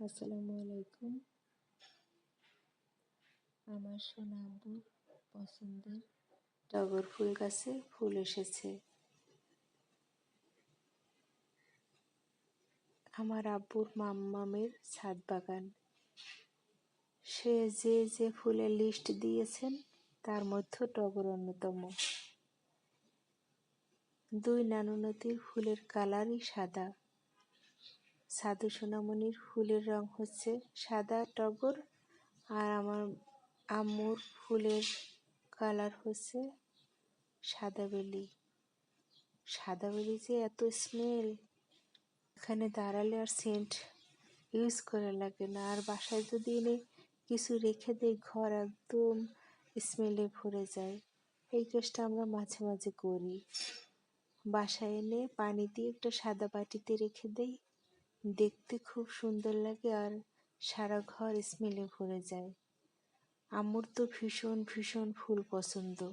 আসসালামু আলাইকুম। আমার সোনা আব্বুর পছন্দের টগর ফুল গাছে ফুল এসেছে। আমার আব্বুর মাম্মামের ছাদ বাগান। সে যে যে ফুলের লিস্ট দিয়েছেন, তার মধ্যে টগর অন্যতম। দুই নানুনতির ফুলের কালারই সাদা। সাধু সোনামণির ফুলের রং হচ্ছে সাদা টগর আর আমার আম্মুর ফুলের কালার হচ্ছে সাদা বেলি। সাদা বেলি যে এত স্মেল এখানে দাঁড়ালে আর সেন্ট ইউজ করা লাগে না। আর বাসায় যদি এনে কিছু রেখে দেই ঘর একদম স্মেলে ভরে যায়। এই কাজটা আমরা মাঝে মাঝে করি। বাসায় এনে পানি দিয়ে একটা সাদা বাটিতে রেখে দেই দেখতে খুব সুন্দর লাগে আর সারা ঘর স্মেলে ভরে যায়। আমার তো ভীষণ ভীষণ ফুল পছন্দ।